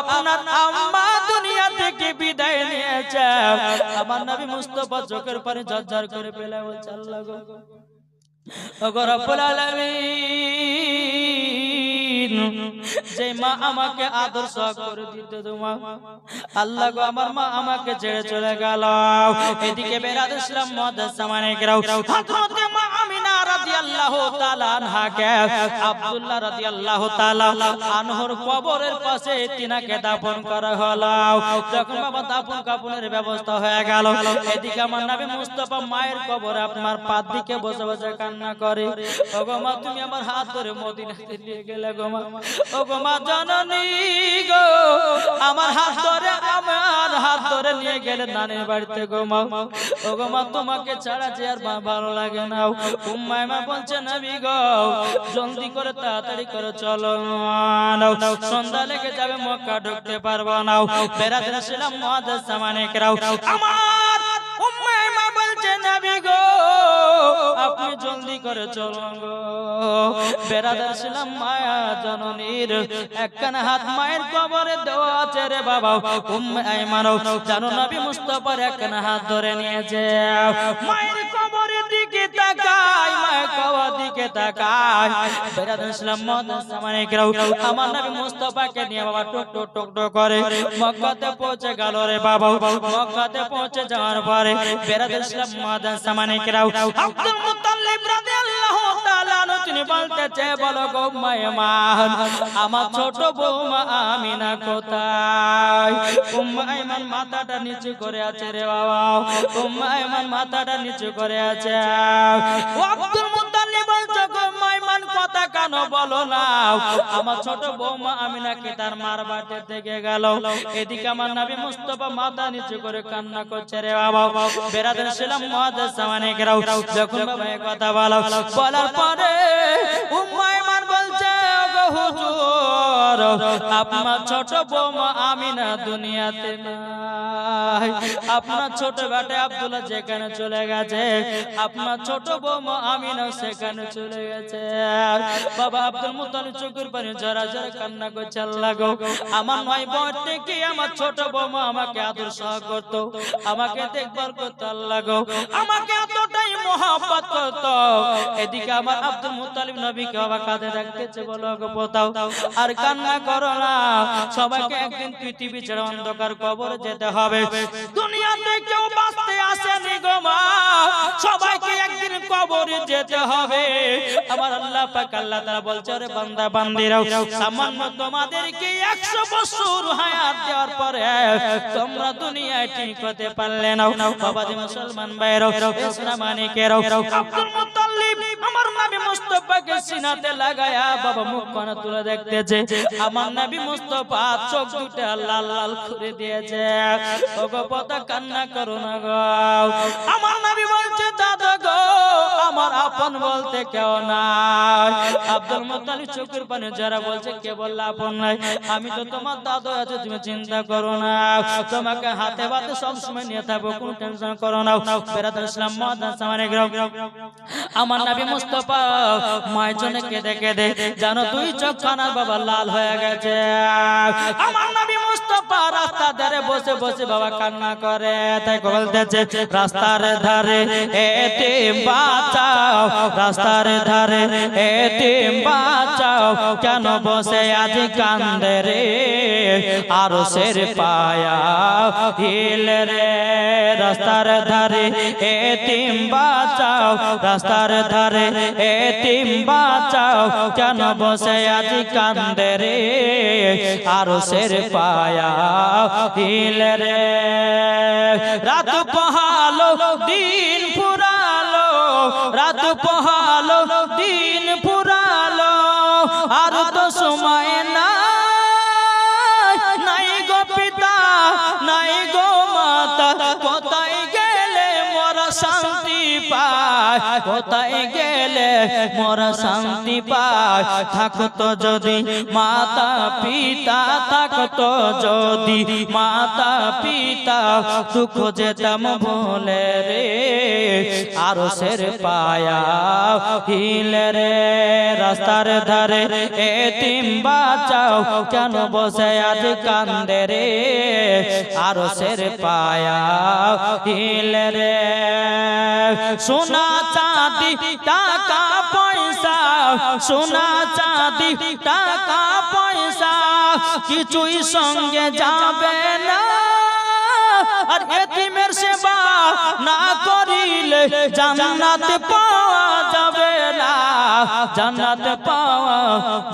আপনার আম্মা দুনিয়া থেকে বিদায় নিয়েছে। আমার নবী মুস্তফা চোখের পানি ঝরঝর করে পেলে বলছে, আল্লাহ যে মা আমাকে আদর্শ করে দিত তোমা আল্লাহ গো, আমার মা আমাকে ছেড়ে চলে গেল। এদিকে বেরাদ আমিনা রাদিয়াল্লাহু তাআলা আনহাকে, আব্দুল্লাহ রাদিয়াল্লাহু পাশে ব্যবস্থা হয়ে গেল মায়ের কবরে আপনার পাদ দিকে বসে বসে কান্না করে। ওগো তুমি আমার হাত ধরে মদিনাতে নিয়ে গেলে গো মা, জননী গো, আমার হাত ধরে হাত ধরে নিয়ে গেলে নানির বাড়িতে, গো মা ওগো মা, তোমাকে ছাড়া যে আর ভালো লাগে না। উম্মায় মা বলছে নবী গো, জলদি করে তাড়াতাড়ি করে চলো সন্ধ্যা লেগে যাবে, মক্কা ঢুকতে পারব না। বেড়াতে আসলাম মহাদেশ সামানে কেরাও আমার আপনি জলদি করে চলুন বেড়াদার ছিলাম মায়া জননীর। একখানা হাত মায়ের কবরে দেওয়া আছে রে বাবা। উম্মে আইমানও জানো নবী মুস্তফার একখানা হাত ধরে নিয়েছে। মায়ের কবরের দিকে তাকাই, মায়ের দিকে তাকাই। বেরাদ ইসলাম মহাদাস সামানে কেরাও আমার নবী মুস্তাফাকে নিয়ে বাবা করে মক্কাতে পৌঁছে গেল রে বাবা। মক্কাতে পৌঁছে যাওয়ার পরে বেরাদ ইসলাম আব্দুল মুত্তালিব রাদিয়াল্লাহু তিনি বলতেছে, বলো গো মায়মান আমার ছোট বৌমা আমিনা কোথায়? উম্মাইমান মাথাটা নিচু করে আছে রে বাবা, উম্মাইমান মাথাটা নিচু করে আছে। আব্দুল কেন বলো না? আমার ছোট বৌমা আমি নাকি তার মার বাড়িতে থেকে গেল। এদিকে আমার নাবি মুস্তফা মাথা নিচু করে কান্না করছে রে বাবা। বেরাদের ছিলাম মহাদেশ সামানে গেরাও যখন কথা বলো, বলার পরে উম্মায় মান বলছে হুজুর, আপনার ছোট বৌমা আমিনা দুনিয়াতে নাই। আপনার ছোট বেটা আব্দুল্লাহ যেখানে চলে গেছে, আপনার ছোট বৌমা আমিনা সেখানে চলে গেছে। বাবা আব্দুল মুতালিব চোখের পানি জরা জরা কান্না করছে, আল্লাহ গো, আমার নয় বয়স থেকে আমার ছোট বৌমা আমাকে আদর্শ করত, আমাকে দেখভাল করতো, আল্লাহ গো, আমাকে এতটাই মহাব্বত করতো। এদিকে আমার আব্দুল মুতালিব নবীকে বাবা কাঁধে রাখতেছে বলো গো পোতাও আর কান্না করো না। সবাইকে একদিন পৃথিবী ছেড়ে অন্ধকার কবর যেতে হবে। দুনিয়াতে কেউ বাঁচতে আসেনি গো মা। সবাইকে একদিন কবরে যেতে হবে। আমার আল্লাহ পাক আল্লাহ তাআলা বলছে রে বান্দা, বান্দিরাও, সামান্য তোমাদেরকে 100 বছর হায়াত দেওয়ার পরে তোমরা দুনিয়ায় ঠিক হতে পারলে না। বাবাজি মুসলমান ভাইরাও ইসলাম মানিকেরাও, আব্দুল মুত্তালিব আমার নবী মুস্তাফাকে সিনাতে লাগায়া বাবা মুখ কানা তুলে দেখতেছে। আমার নবী মুস্তফা চোখ দুটো লাল লাল করে দিয়েছে। ওগো পতা কান্না করো না গো। আমার নবী বলছে, দাদা গো, আমার আপন বলতে কেউ নাই। আব্দুল মুত্তালিব চোখের পানি যারা বলছে, কে বললে আপন নাই? আমি তো তোমার দাদু আছে, তুমি চিন্তা করো না। তোমাকে হাতে বাতে সব সময় নিয়ে থাকব, কোনো টেনশন করো না। বেরাত ইসলাম মহাদান সামানে গ্রাম। আমার নবী মুস্তফা মায়ের জন্য কেঁদে কেঁদে, জানো দুই চোখ খানার বাবা লাল হয়ে গেছে। আমার নবী মুস্তফা রাস্তা ধারে বসে বসে বাবা কান্না করে, তাই বলতেছে, রাস্তার ধারে এতিম বাঁচাও, রাস্তার ধারে এতিম বাঁচাও, কেন বসে আজ কান্দে রে? আর সের পায়া হিল রে, রাস্তার ধারে এতিম বাঁচাও, রাস্তার ধারে এতিম বাঁচাও, কেন বসে আজ কান্দে রে? আর সের পায়া হিল রে, রাত পহালো দিন কোথায় গেলে মোরা শান্তি পায় থাকতো যদি মাতা পিতা থাকতো যদি মাতা পিতা দুঃখ যেতাম বলে রে আরও সের পায়া হিলে রে, রাস্তার ধারে এতিম বাঁচাও, কেন বসে আজ কান্দে রে? আরও সের পায়া হিলে রে, সোনা চাঁদি, টাকা পয়সা, সোনা চাঁদি, টাকা পয়সা, কিছুই সঙ্গে যাবে না। আর এতিমের সেবা না করিলে জান্নাত না জান্নাত পাওয়া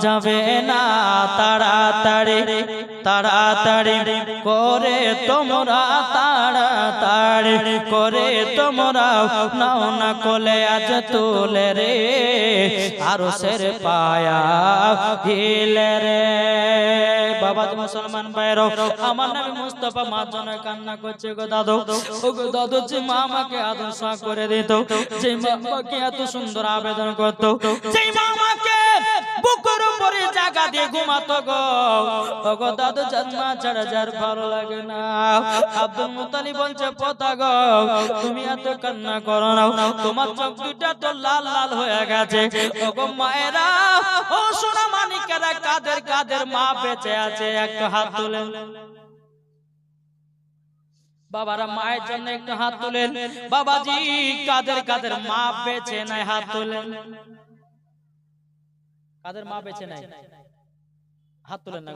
যাবে না। তাড়াতাড়ি তাড়াতাড়ি করে তোমরা, তাড়াতাড়ি করে তোমরা নাও না কোলে আজ তুলে রে। আরও সের পায়া হিলে রে। বাবা তো মুসলমান ভাইরাও আমার নামে মুস্তফা মা জন্য কান্না করছে গো দাদু। ও গো দাদু, যে মা আমাকে আদর্শ করে দিত, যে মা আমাকে এত সুন্দর আবেদন করতো যে মা আমাকে বুকের উপরে জায়গা দিয়ে ঘুমাতো গো। ছাড়া যার ভালো লাগে না। আব্দুল বলছে, পোতা গো, তুমি এত কান্না করো না। তোমার চোখ দুটা তো লাল লাল হয়ে গেছে। মায়েরা, ও সোনা মানিকেরা কাদের কাদের মা বেঁচে আছে, একটা হাত বাবারা মায়ের জন্য একটু হাত তুলেন। বাবাজি, কাদের কাদের মা বেঁচে নাই, হাত তুলেন। কাদের মা বেঁচে নাই? হাত তুলেন না।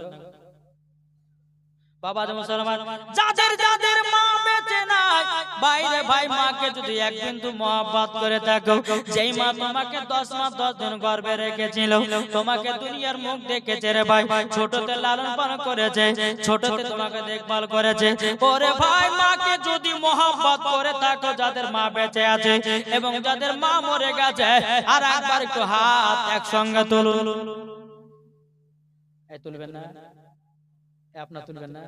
বাবা মুসলমান যাদের যাদের মা বেঁচে নাই বাইরে ভাই মাকে যদি এক বিন্দু মহব্বত করে থাকো যেই মা তোমাকে দশ মাস দশ দিন গর্বে রেখেছিল তোমাকে দুনিয়ার মুখ দেখেছে রে ভাই ছোটতে লালন পালন করেছে ছোটতে তোমাকে দেখভাল করেছে ওরে ভাই মাকে যদি মহব্বত করে থাকো যাদের মা বেঁচে আছে এবং যাদের মা মরে গেছে আর একবার একটু হাত একসঙ্গে তুলুন। তুলবেন না আপনার তুলবেন না।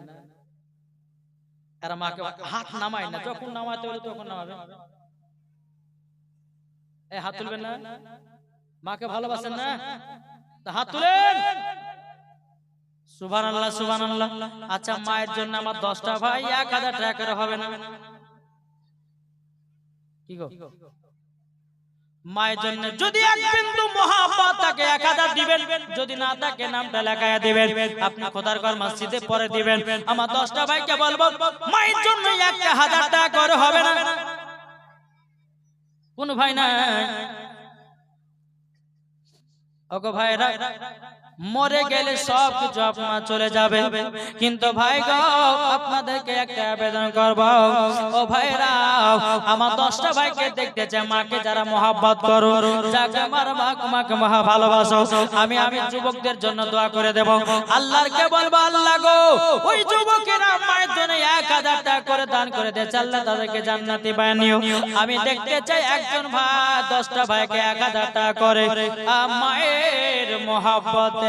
এরা মাকে হাত নামায় না যখন নামাতে বলে তখন নামাবে। এ হাত তুলবেন না? মাকে ভালোবাসেন না? তা হাত তুলেন! সুবান আল্লাহ সুবান আল্লাহ আচ্ছা মায়ের জন্য আমার দশটা ভাই এক হাজার টাকা করে হবে না? কি গো? যদি দিবেন। পরে দিবেন। আমার দশটা ভাইকে বলব, মায়ের জন্য একটা হাজার টাকা করে হবে না। কোন ভাই না ওগো ভাইরা মরে গেলে সব কিছু আপনার চলে যাবে। কিন্তু ভাই গো আপনাদেরকে একটা আবেদন করব। ও ভাইরা আমার দশটা ভাইকে দেখতে চাই মাকে যারা মহাব্বত করো যাকে আমার মা মাকে মহা ভালোবাসো। আমি আমি যুবকদের জন্য দোয়া করে দেব। আল্লাহরকে বলব আল্লাহ গো ওই যুবকেরা মায়ের জন্য এক হাজার টাকা করে দান করে দিয়েছে আল্লাহ তাদেরকে জান্নাতি বানিও। আমি দেখতে চাই একজন ভাই দশটা ভাইকে এক হাজার টাকা করে। মায়ের মহাব্বতে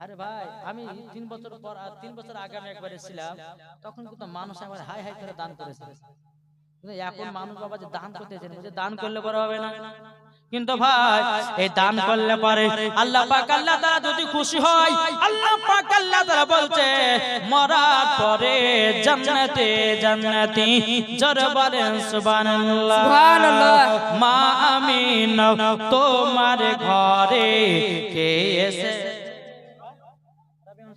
আরে ভাই আমি তিন বছর পর আর তিন বছর আগে আমি একবার এসেছিলাম তখন কিন্তু মানুষ আমার হাই হাই করে দান করেছে। কিন্তু এখন মানুষ বাবা যে দান করতেছেন দান করলে বড় হবে না। কিন্তু ভাই এই দান করলে পারে আল্লাহ পাক আল্লাহ তাআলা যদি খুশি হয় আল্লাহ পাক আল্লাহ তাআলা বলছে মরার পরে জান্নাতে জান্নাতি জোরে বলেন সুবহানাল্লাহ। সুবহানাল্লাহ। মা আমিন তোমার ঘরে কে এসে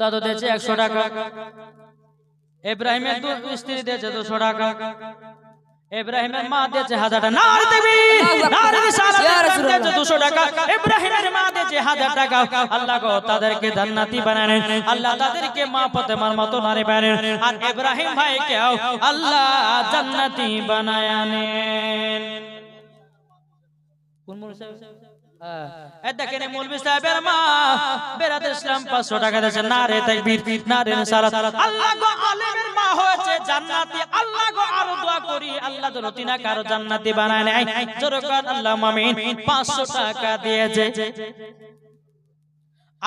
দাদু দিয়েছে একশো টাকা। ইব্রাহিমের স্ত্রী দিয়েছে দুশো টাকা। ইব্রাহিমের মা দিয়েছে হাজার টাকা নারী দেবী, নারী দিয়েছে দুশো টাকা। ইব্রাহিমের মা দিয়েছে হাজার টাকা। আল্লাহ গো, তাদেরকে জান্নাতি বানালেন আল্লাহ তাদেরকে মা ফাতেমার মতো নারী বানালেন আর ইব্রাহিম ভাইকেও আল্লাহ জান্নাতি বানায় কোন। এই দেখেন এই সাহেবের মা, বেরাতে ইসলাম 500 টাকা দিয়েছে। না তাকবীর, না সালাত আল্লাহ গো আলেমের মা হয়েছে জান্নাতি। বানায় নাই জোরে আল্লাহ আমিন। 500 টাকা দিয়েছে।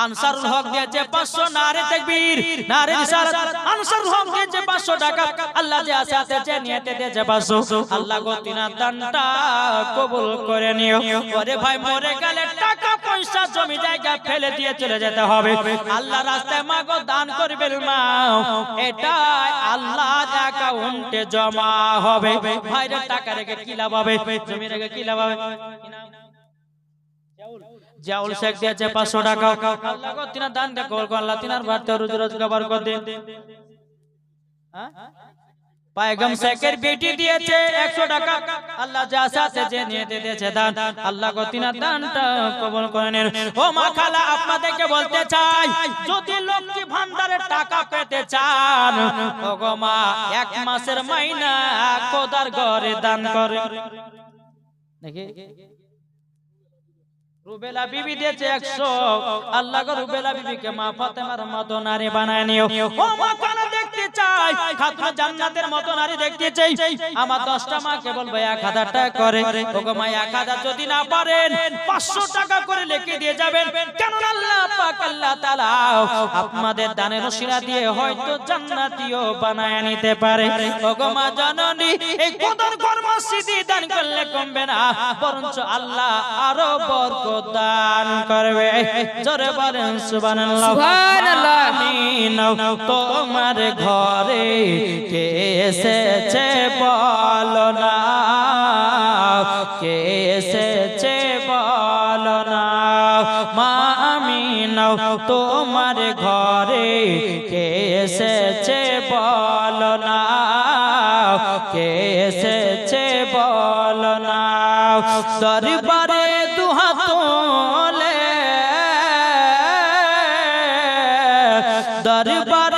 আনসারুল হক দিয়েছে 500 নারে তাকবীর, নারে রিসালাত, আনসারুল হক দিয়েছে 500 টাকা, আল্লাহ যে আছে আছে নিয়তে দিয়েছে 500 আল্লাহ গো তিনা দানটা কবুল করে নিও। ওরে ভাই, মরে গেলে টাকা পয়সা জমি জায়গা ফেলে দিয়ে চলে যেতে হবে। আল্লাহ রাস্তায় মাগো দান করবেন মা এটাই আল্লাহ অ্যাকাউন্টে জমা হবে। ভাইরে টাকা রেখে কি লাভ হবে? জমি রেখে কি লাভ হবে? জাউল শেখ দিয়েছে পাঁচশো টাকা। আল্লাহ গো তিনার দান দেখো আল্লাহ তিনার ভারতে রুজি রোজগার করে দিন। হ্যাঁ? পায়গম শেখের বেটি দিয়েছে একশো টাকা। আল্লাহ যা আছে যে নিয়ে দিয়েছে দান। আল্লাহ গো তিনার দানটা কবল করে নেন। ও মা খালা আপনাদেরকে বলতে চাই যদি লক্ষ্মী ভান্ডারের টাকা পেতে চান ও গো মা এক মাসের মাইনা কোদার ঘরে দান করে দেখি। রুবেলা বিবি দিয়েছে একশো। আল্লাহ রুবেলা বিবিকে মা ফাতেমার মতো নারী বানায় নিও। ও মা কেন দেখতে চাই। খাতুন জান্নাতের মতো নারী দেখতে চাই। আমার দশটা মাকে বলব এক হাজার টাকা করে। ও গো মা এক হাজার যদি না পারেন পাঁচশো টাকা করে লিখে দিয়ে যাবেন। কেন আল্লাহ পাক আল্লাহ তাআলা আপনাদের দানের শিরা দিয়ে হয়তো জান্নাতিও বানায় নিতে পারে। ও গো মা জননী এই কোদর কর্মসিদ্ধি দান করলে কমবে না। বরঞ্চ আল্লাহ আরও বরকত দান করবে। জোরে বলেন সুবহানাল্লাহ। সুবহানাল্লাহ। আমিন। তোমার ঘরে কে এসেছে বলো না? কে এসেছে বলো না? মা আমিন তোমার ঘরে কে এসেছে বলো না? কে এসেছে বলো না? দরবারে দুহাত দরবারে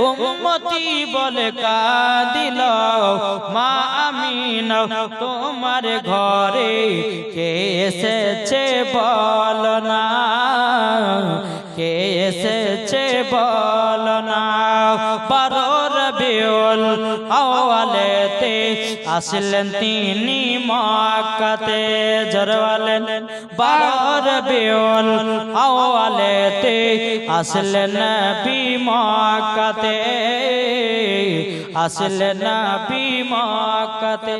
উম্মতি বলে কাদিল মা আমিন তোমার ঘরে কে এসেছে বল না কে এসেছে বল আসলেন তিনি মক্কাতে জরওয়ালেন বারো রবিউল আওয়ালেতে আসলেন নবী মক্কাতে, আসলেন নবী মক্কাতে।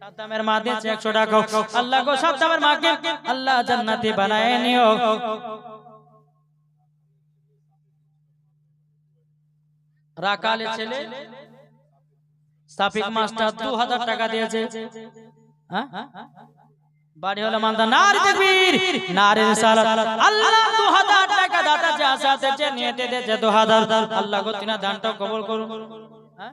সাদ্দামের মা দিয়েছে একশো টাকা। আল্লাহ গো, সাদ্দামের মাকে আল্লাহ জান্নাতি বানায় নিও। রাকালে ছেলে সাফিক মাস্টার দু হাজার টাকা দিয়েছে? বাড়ি হলো মালদা। নারী তাকবীর। নারী রিসালাত আল্লাহ দু হাজার টাকা দাতা যে আশা আছে নিয়ে দিয়েছে দু হাজার আল্লাহ গো তিনা দানটা কবুল করুন। হ্যাঁ?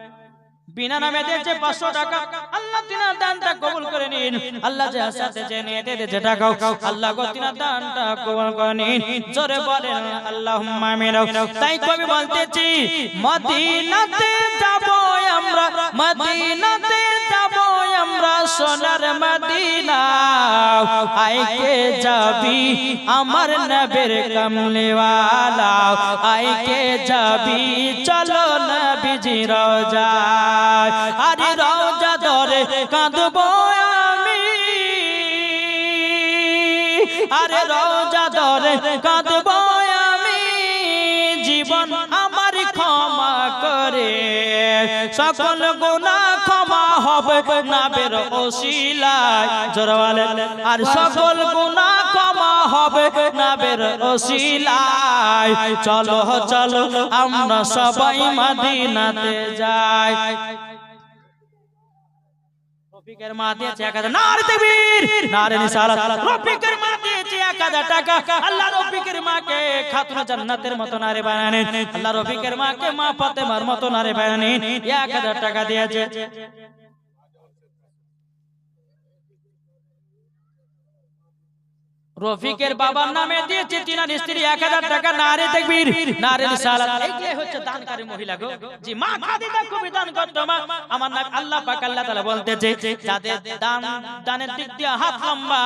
বিনা নামে দিয়েছে পাঁচশো টাকা। আল্লাহ তিনার দানটা কবুল করে নিন। আল্লাহ যে যে নিয়ে দিয়ে যে টাকা আল্লাহ গো তিনার দানটা কবুল করে নিন। জোরে বলেন আল্লাহ তাই কবি বলতেছি মদিনাতে যাব আমরা মদিনাতে যাব আমরা সোনার মদিনা। আইকে যাবি আমার নবের কমলেওয়ালা? আইকে যাবি? চলো নবীজি রোজা আরে রোজা ধরে কাঁদবো আমি। আরে রোজা ধরে কাঁদবো আমি। জীবন আমার ক্ষমা করে। সকল গুণা ক্ষমা হবে নাবের ওসিলায় জোরওয়ালে, আর সকল গুণা হবে নাবের ওসিলায়। চলো চলো, আমরা সবাই মাদিনাতে যাই। রফিকের মা দিয়েছে এক হাজার। নারে তাকবীর, নারে নিসালাত রফিকের মা দিয়েছে এক হাজার টাকা। আল্লাহ রফিকের মাকে খাতুন জান্নাতের মতো নারে বানানে আল্লাহ রফিকের মাকে মা ফাতেমার মতো নারে বানানে এক হাজার টাকা দিয়েছে। রফিকের বাবার নামে দিয়েছে তিনার স্ত্রী এক হাজার টাকা নারে দেখবির নারে হচ্ছে দানকারী মহিলা গো। জি মা খুবই দান করতো মা আমার নাম আল্লাহ পাক আল্লাহ তাআলা বলতেছে যাদের দান দানের দিক দিয়ে হাত লম্বা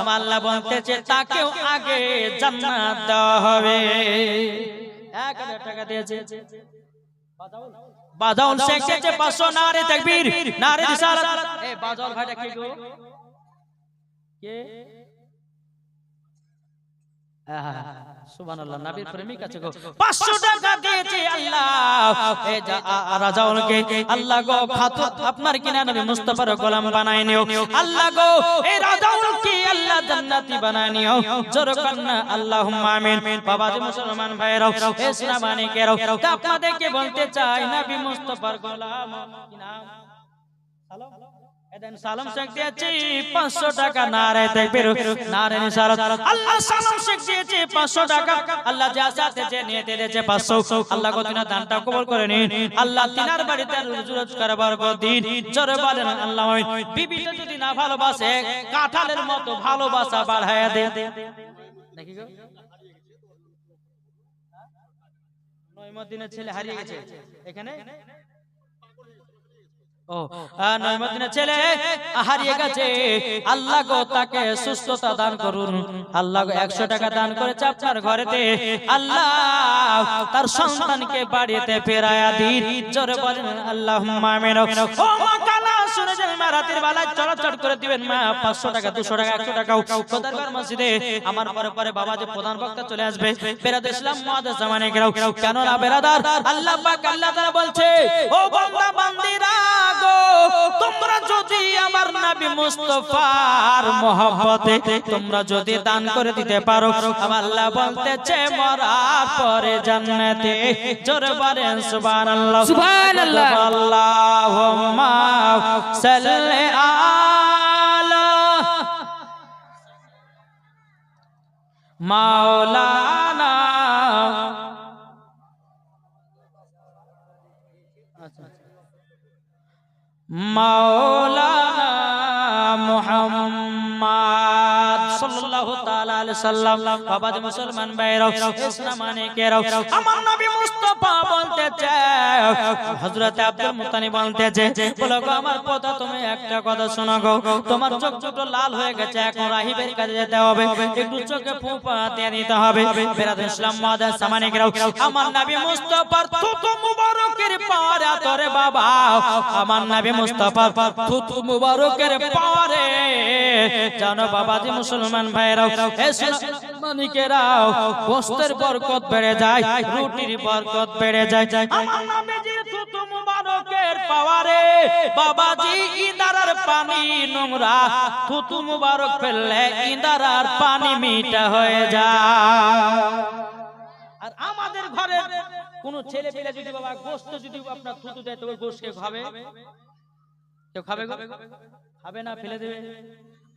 আমার আল্লাহ বলতেছে তাকেও আগে জান্নাত দেওয়া হবে। এক হাজার টাকা দিয়েছে। বাজাউল শেখ দিয়েছে পাঁচশো নারে দেখবির নারে সালাত। এ বাজাউল ভাইটা কি গো? কে? সুবহানাল্লাহ নবীর প্রেমিক আছে গো। 500 টাকা দিয়েছে আল্লাহ। এ যা রাজাউলকে আল্লাহ গো খাতু আপনার কিনা নবী মুস্তাফার গোলাম বানায় নিও। আল্লাহ গো এই রাজাউলকে আল্লাহ জান্নাতি বানায় নিও। জোর কন্না আল্লাহুম্মা আমিন। বাবা যে মুসলমান ইসলামানিকেরাও তা আপনাদেরকে বলতে চাই নবী মুস্তাফার গোলাম। কি নাম? সালাম। এদেন সালাম শেখ দিয়েছে 500 টাকা নারে তাকবীর নারে নিসারত আল্লাহ সালাম শেখ দিয়েছে 500 টাকা। আল্লাহ যা সাথে যে নিয়ে দিয়েছে 500 আল্লাহ কতিনা দানটা কবুল করে নিন আল্লাহ তিনার বাড়িতে রুজুরজ করবার দিন। জোরে বলেন আল্লাহ বিবিটা যদি না ভালোবাসে কাঁঠালের মতো ভালোবাসা বাড়ায়া দে। দেখি গো। নয়মদিনের ছেলে হারিয়ে গেছে। এখানে? ও নয়মদিনের ছেলে হারিয়ে গেছে। আল্লাহ গো তাকে সুস্থতা দান করুন। আল্লাহ গো টাকা দান করেছে আপনার ঘরেতে। আল্লাহ তার সন্তানকে বাড়িতে ফেরায়া দিন। জোরে বলেন আল্লাহ মামিন ও মা কালা শুনে মা রাতের চলাচল করে দিবেন মা পাঁচশো টাকা দুশো টাকা একশো টাকা খোদার মসজিদে আমার পরে পরে বাবা যে প্রধান বক্তা চলে আসবে বেরাদ ইসলাম জামানে গেরাও কেন না বেরাদার আল্লাহ পাক আল্লাহ তাআলা বলছে ও বান্দা বান্দিরা গো তোমরা যদি আমার নবী মুস্তাফার মহব্বতে তোমরা যদি দান করে দিতে পারো আমার আল্লাহ বলতেছে মরার পরে জান্নাতে জোরে বলেন সুবহানাল্লাহ সুবহানাল্লাহ। আল্লাহুম্মা সাল্লি আলা মাওলানা মাওলানা মুহাম্মদ সাল্লাল্লাহু তাআলা আলাইহি সাল্লাম বাবা যে মুসলমান ভাইরাও ইসলামানিকেরাও আমার নবী বলতেছে, হযরত আব্দুল মুত্তালিব বলতেছে, বলো গো আমার কথা তুমি একটা কথা শোনো গো, তোমার চোখ দুটো লাল হয়ে গেছে, এখন রাহিবের কাছে যেতে হবে, একটু চোখে ফুপা দিয়ে দিতে হবে। বেরাদ ইসলাম মাদার সামানিকেরাও, আমার নবী মুস্তাফার থুতু মুবারকের পাওয়ারে তোরে বাবা, আমার নবী মুস্তাফার থুতু মুবারকের পাওয়ারে, জানো বাবাজি মুসলমান ভাইরাও এ মানিকেরাও গোস্তের বরকত বেড়ে যায়, রুটির বরকত বেড়ে যায়। আমার নবীজির থুতু মুবারকের পাওয়ারে, বাবাজি ইদারার পানি নোংরা, থুতু মুবারক ফেললে ইদারার পানি মিঠা হয়ে যায়। আর আমাদের ঘরে কোন ছেলে পেলে যদি বাবা গোস্ত যদি আপনার থুতু দেয়, তবে গোস্ত খাবে? কেউ খাবে খাবে না, ফেলে দেবে।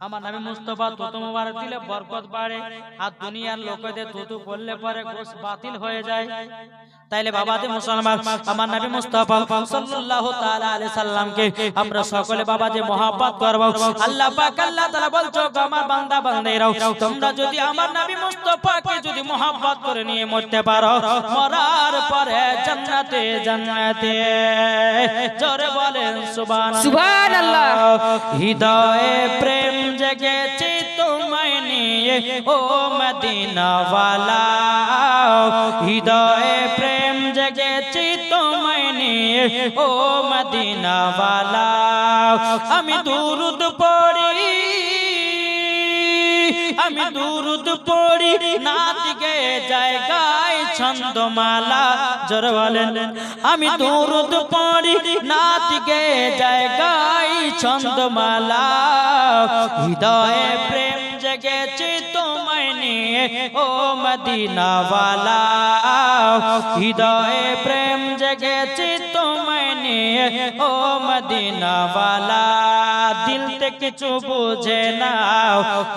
আমার নামে মুস্তফা প্রথমবার মুবারক দিলে বরকত বাড়ে আর দুনিয়ার লোকেদের থুতু বললে পরে গোস বাতিল হয়ে যায়। তাইলে বাবাজি মুসলমান আমার নবী মুস্তাফা সাল্লাল্লাহু তাআলা আলাইহি সাল্লামকে আমরা সকলে বাবাজি মহব্বত করব। আল্লাহ পাক আল্লাহ তাআলা বলছো গো আমার বান্দা বান্দাইরাও তোমরা যদি আমার নবী মুস্তাফাকে যদি মহব্বত করে নিয়ে মরতে পারো মরার পরে জান্নাতে জান্নাতে। জোরে বলেন সুবহানাল্লাহ। সুবহানাল্লাহ। হৃদয়ে প্রেম জেগেছে নিয়ে ও মদিনা ওয়ালা হৃদয়ে প্রেম জেগেছে তোমায় নিয়ে। ও মদিনা ওয়ালা আমি দুরুদ পড়ি, আমি দুরুদ পড়ি না দিকে জায়গায় ছন্দমালা, জোর বলেন, আমি দুরুদ পড়ি না দিকে জায়গায় ছন্দমালা, হৃদয়ে প্রেম ও মদিনাওয়ালা হৃদয়ে প্রেম জেগেছে তোমায় নিয়ে ও মদিনাওয়ালা দিল তে কিছু বুঝে না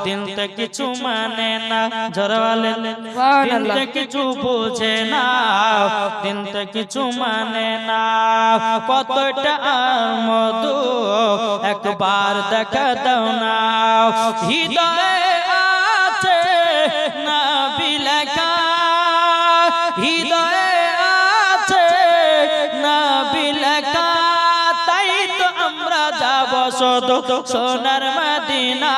দিল তে কিছু মানে না জরওয়ালে দিল তে কিছু বুঝে না দিল তে কিছু মানে না কতটা মধু একবার দেখা দাও না হৃদয়ে শুধু সোনার মদিনা,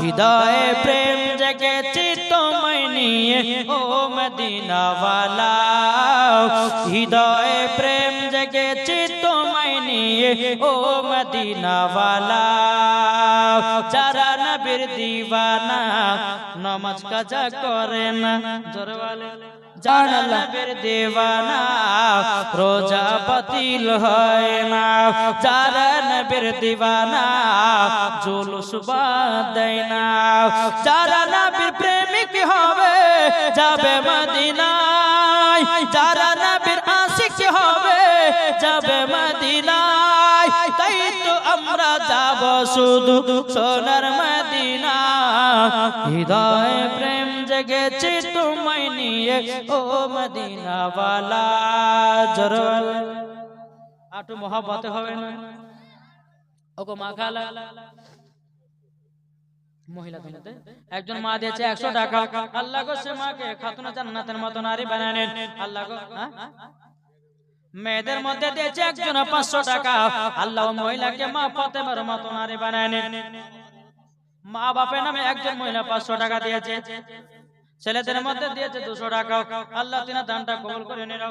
হৃদয়ে প্রেম জেগেছি তোমায় নিয়ে, ও মদিনাওয়ালা, হৃদয়ে প্রেম জেগেছি তোমায় নিয়ে, ও মদিনাওয়ালা। যারা নবীর দিওয়ানা, নমাজ কাজা করে নবীর দিওয়ানা রোজা বাতিল হয় না যারা নবীর দিওয়ানা জুলুস বাদ না যারা নবীর প্রেমিক হবে যাবে মদিনায়। যারা নবীর আশিক হবে যাবে মদিনায়। তাই তো আমরা যাব শুধু সোনার মদিনা। হৃদয় প্রেম জেগেছে তোমায় নিয়ে, ও মদিনাওয়ালা জরওয়াল আটু মহাব্বতে হবে না। ওগো মাখালা মহিলা একজন মা দিয়েছে একশো টাকা। আল্লাহ গো সে মাকে জান্নাতের নারী আল্লাহ গো হ্যাঁ? মেয়েদের মধ্যে দিয়েছে একজন পাঁচশো টাকা। আল্লাহ মহিলাকে মা ফতেমার মতো নারী বানালেন মা বাপের নামে একজন মহিলা পাঁচশো টাকা দিয়েছে। ছেলেদের মধ্যে দিয়েছে দুশো টাকা আল্লাহ তিনা দানটা কবল করে নিল।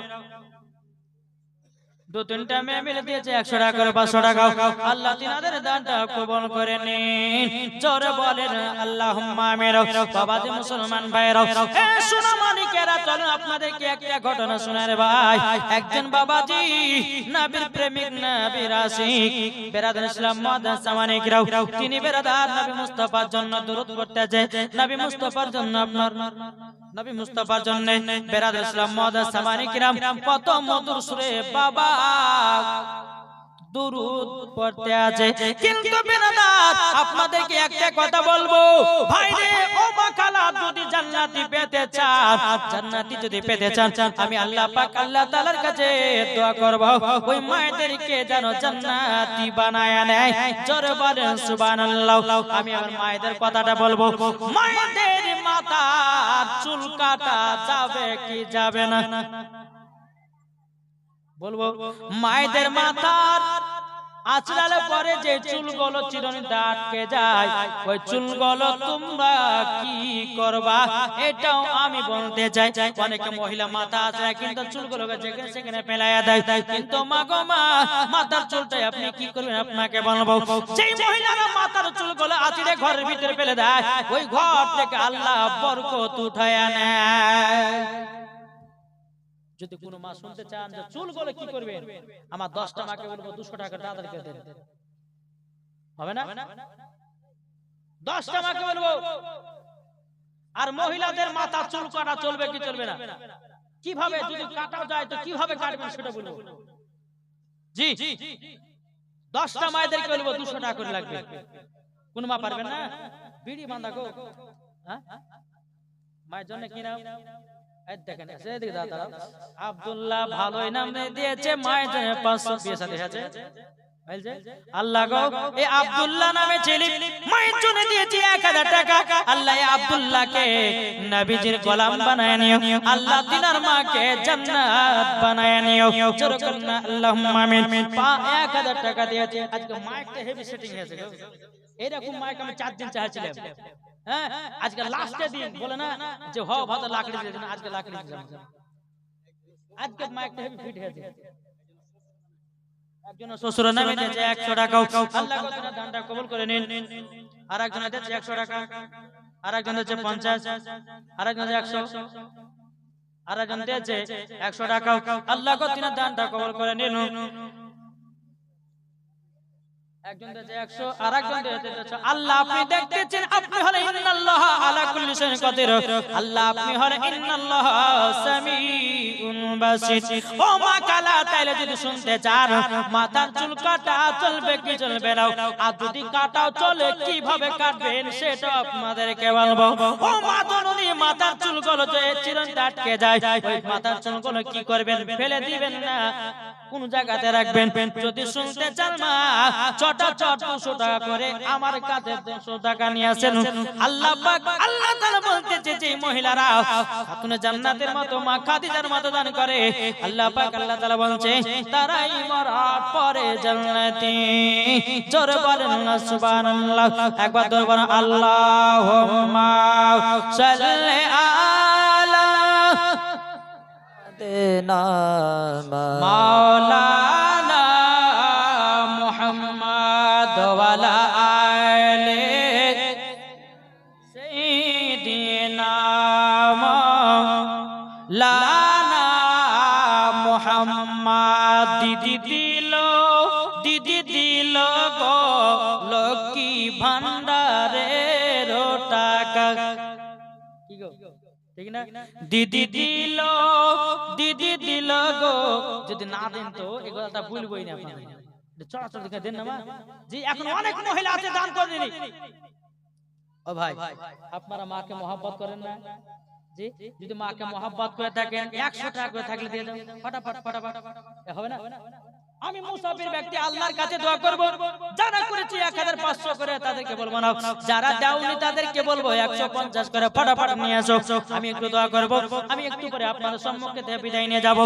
দু তিনটা মেয়ে মিলে দিয়েছে একশো টাকা পাঁচশো টাকা। আল্লাহ তিনাদের দানটা কবল করে নিন। জোরে বলেন আল্লাহ মেরো বাবাজি মুসলমান ভাইরাও শোনো মানিকেরা চলুন আপনাদেরকে একটা ঘটনা শোনার ভাই। একজন বাবাজি নবীর প্রেমিক নবীর আশিক বেরাদার ইসলাম মাদার সামানিকরাও তিনি বেরাদার নবী মুস্তাফার জন্য দরুদ পড়তে যায় নবী মুস্তাফার জন্য আপনার নবী মুস্তাফার জন্য বেরাদ ইসলাম মহাদাস সামানি কিরাম কত মধুর সুরে বাবা। দুরুদ পড়তে আছে। কিন্তু বেনাদার আপনাদেরকে একটা কথা বলব। ভাই রে ও যদি আমি আল্লাহ পাক আল্লাহ তাআলার কাছে দোয়া করব। ওই মায়েদেরকে যেন জান্নাতি বানায় নেয়। জোরে বলেন আমি আমার মায়েদের কথাটা বলব। মায়েদের মাথা চুল কাটা যাবে কি যাবে না? বলব, মায়েদের মাথার আচড়ালে পরে যে চুলগুলো চিরুনিতে আটকে যায় ওই চুলগুলো তোমরা কি করবা? এটাও আমি বলতে চাই অনেকে মহিলা মাথা আছে কিন্তু চুলগুলোকে যেখানে সেখানে ফেলাইয়া দেয় কিন্তু মা গো মা মাথার চুলটাই আপনি কি করবেন? আপনাকে বলব যেই মহিলারা মাথার চুলগুলো আচড়ে ঘরের ভিতরে ফেলে দেয় ওই ঘর থেকে আল্লাহ বরকত উঠায় নেয়। যদি কোনো মা শুনতে চান যে চুল গলে কি করবেন? আমার দশটা মাকে বলব দুশো টাকা তাদেরকে দেন। হবে না? দশটা মাকে বলব। আর মহিলাদের মাথা চুল কাটা চলবে কি চলবে না? কীভাবে যদি কাটা যায় তো কীভাবে কাটবেন সেটা বলব। জি। জি দশটা মায়েদেরকে বলব দুশো টাকা করে লাগবে। কোন মা পারবেন না? বিড়ি বাঁধা গো। হ্যাঁ? মায়ের জন্য কি নাম দেখেন এদিকে দাদা আব্দুল্লাহ ভালোই নাম দিয়েছে মায়ের জন্য পাঁচশো বিয়ে সাথে আছে। আল্লাহ গো এই আব্দুল্লাহ নামে ছেলে মায়ের জন্য দিয়েছি এক হাজার টাকা। আল্লাহ আব্দুল্লাহকে নবীজির গোলাম বানায় নিও আল্লাহ তিনার মাকে জান্নাত বানায় নিও। জোর আল্লাহুম্মা আমিন। পা এক হাজার টাকা দিয়েছে। আজকে মাইকটা হেভি সেটিং হয়েছে এরকম মাইক আমি চার দিন চাইছিলাম। হ্যাঁ? আজকে লাস্টে দিন বলে না যে হ ভাত লাকড়ি দিয়ে আজকে লাকড়ি আজকে মাইকটা হেভি ফিট হয়েছে একজন শ্বশুর নামে দিয়েছে একশো টাকা আল্লাহ কত দানটা কবুল করে নিন। আর একজন দিয়েছে একশো টাকা। আর একজন দিয়েছে পঞ্চাশ। আর একজন একশো। আর একজন দিয়েছে একশো টাকা আল্লাহ দানটা কবল করে নিন। একজন দিয়েছে একশো আর একজন দিয়েছে আল্লাহ আপনি দেখতেছেন আপনি হলেন ইন্নাল্লাহ আলা কুল্লি শাইইন কাদির। আল্লাহ আপনি হলেন ইন্নাল্লাহ সামিউন বাসির ও মা কালা তাইলে যদি শুনতে চান মাথার চুল কাটা চলবে কি চলবে না? আর যদি কাটাও চলে কীভাবে কাটবেন সেটা আপনাদেরকে বলব। ও মা জননী মাথার চুলগুলো যে আটকে যায়, ওই মাথার চুলগুলো কি করবেন? ফেলে দিবেন না। কোন জায়গাতে রাখবেন? যদি শুনতে চান মা টাকা করে আমার কাছে টাকা নিয়ে আসেন। আল্লাহ আল্লাহ যে, মহিলারা খাতুনে জান্নাতের মতো মা খাদিজার মতো দান করে। আল্লাহ পাক, আল্লাহ বলছে, তারাই মরার পরে জান্নাতি। জোরে বলেন একবার বলেন আল্লাহুম্মা সাল্লি আলা। মাওলানা মুহাম্মদ ওয়ালা আলে। সাইয়্যিদিনা মাওলানা মুহাম্মদ দিদি ঠিক না? দিদি দিল দিদি দিল গো। যদি না দেন তো এই কথাটা ভুলবই না আপনারা চড়াচড় দেখে দেন না জি এখন অনেক মহিলা আছে দান করে দিনি ও ভাই আপনারা মাকে মহাব্বত করেন না। জি যদি মাকে মহাব্বত করে থাকেন একশো টাকা করে থাকলে দিয়ে দাও ফটাফট ফটাফট। হবে না। আমি মুসাফির ব্যক্তি আল্লাহর কাছে দোয়া করব। যারা করেছে এক হাজার পাঁচশো করে তাদেরকে বলব না। যারা দেওনি তাদেরকে বলব একশো পঞ্চাশ করে ফটাফট নিয়ে আসো। আমি একটু দোয়া করব। আমি একটু পরে আপনার সম্মুখে বিদায় নিয়ে যাব।